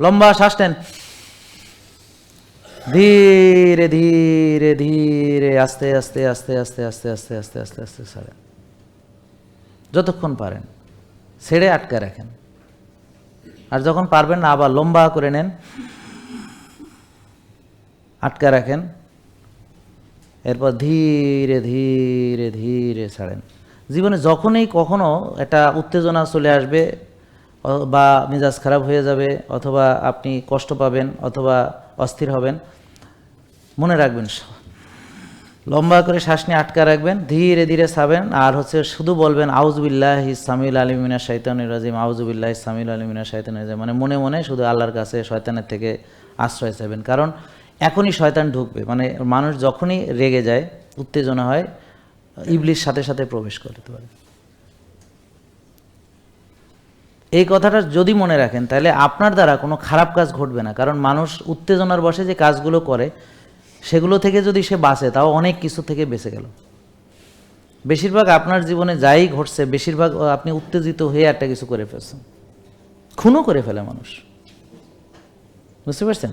লম্বা শ্বাস নেন। ধীরে ধীরে ধীরে, আস্তে আস্তে আস্তে আস্তে আস্তে আস্তে আস্তে আস্তে আস্তে ছাড়েন যতক্ষণ পারেন, ছেড়ে আটকে রাখেন। আর যখন পারবেন না, আবার লম্বা করে নেন। আটকে রাখেন। এরপর ধীরে ধীরে ধীরে ছাড়েন। জীবনে যখনই কখনো একটা উত্তেজনা চলে আসবে বা মেজাজ খারাপ হয়ে যাবে অথবা আপনি কষ্ট পাবেন অথবা অস্থির হবেন, মনে রাখবেন লম্বা করে শ্বাস নিয়ে আটকা রাখবেন, ধীরে ধীরে ছাবেন আর হচ্ছে শুধু বলবেন আউজবিল্লাহ সামিল আলিমিনা শৈতানুর রাজিম আউজবিল্লাহ সামিল আলিমিনা শৈতানুর রাজিম মানে মনে মনে শুধু আল্লাহর কাছে শয়তানের থেকে আশ্রয় চাইবেন। কারণ এখনই শয়তান ঢুকবে মানে মানুষ যখনই রেগে যায়, উত্তেজনা হয় ইবলির সাথে সাথে প্রবেশ করতে পারে। এই কথাটা যদি মনে রাখেন, তাহলে আপনার দ্বারা কোনো খারাপ কাজ ঘটবে না। কারণ মানুষ উত্তেজনার বসে যে কাজগুলো করে, সেগুলো থেকে যদি সে বাঁচে, তাও অনেক কিছু থেকে বেঁচে গেল। বেশিরভাগ আপনার জীবনে যাই ঘটছে, বেশিরভাগ আপনি উত্তেজিত হয়ে একটা কিছু করে ফেলছেন। খুনও করে ফেলে মানুষ। বুঝতে পারছেন?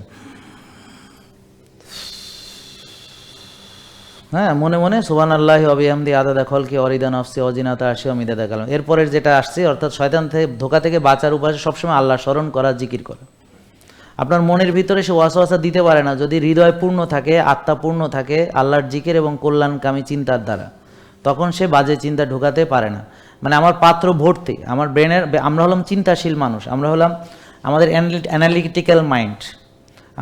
হ্যাঁ মনে মনে সুবান আল্লাহ অবিহামদি আদা খলকে অরিদা নফসি অজিনাতা আসি অমিদা দেখালাম এরপরের যেটা আসছে, অর্থাৎ শয়তান থেকে, ধোকা থেকে বাঁচার উপায় সবসময় আল্লাহ স্মরণ করা, জিকির করা। আপনার মনের ভিতরে সে ওয়াসওয়াসা দিতে পারে না। যদি হৃদয় পূর্ণ থাকে, আত্মা পূর্ণ থাকে, আল্লাহর জিকির এবং কল্যাণকামী চিন্তার দ্বারা, তখন সে বাজে চিন্তা ঢোকাতে পারে না। মানে আমার পাত্র ভর্তি, আমার ব্রেনের আমরা হলাম চিন্তাশীল মানুষ, আমরা হলাম আমাদের অ্যানালিটিক্যাল মাইন্ড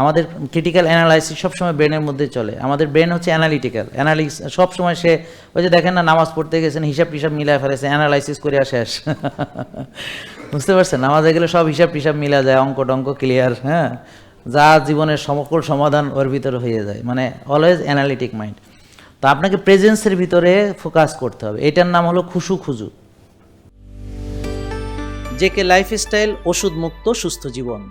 আমাদের ক্রিটিক্যাল অ্যানালাইসিস সবসময় ব্রেনের মধ্যে চলে। আমাদের ব্রেন হচ্ছে অ্যানালিটিক্যাল অ্যানালিস সবসময় সে ওই যে দেখেন না, নামাজ পড়তে গেছেন, হিসাব টিসাব মিলায় ফেলেছে অ্যানালাইসিস করে শেষ বুঝতে পারছেন? নামাজে গেলে সব হিসাব টিসাব মিলা যায়, অঙ্ক টঙ্ক ক্লিয়ার হ্যাঁ? যা জীবনের সমকল সমাধান ওর ভিতরে হয়ে যায়। মানে অলওয়েজ অ্যানালিটিক মাইন্ড তো আপনাকে প্রেজেন্সের ভিতরে ফোকাস করতে হবে। এটার নাম হলো খুশু খুজু। জেকে লাইফস্টাইল ওষুধ মুক্ত সুস্থ জীবন।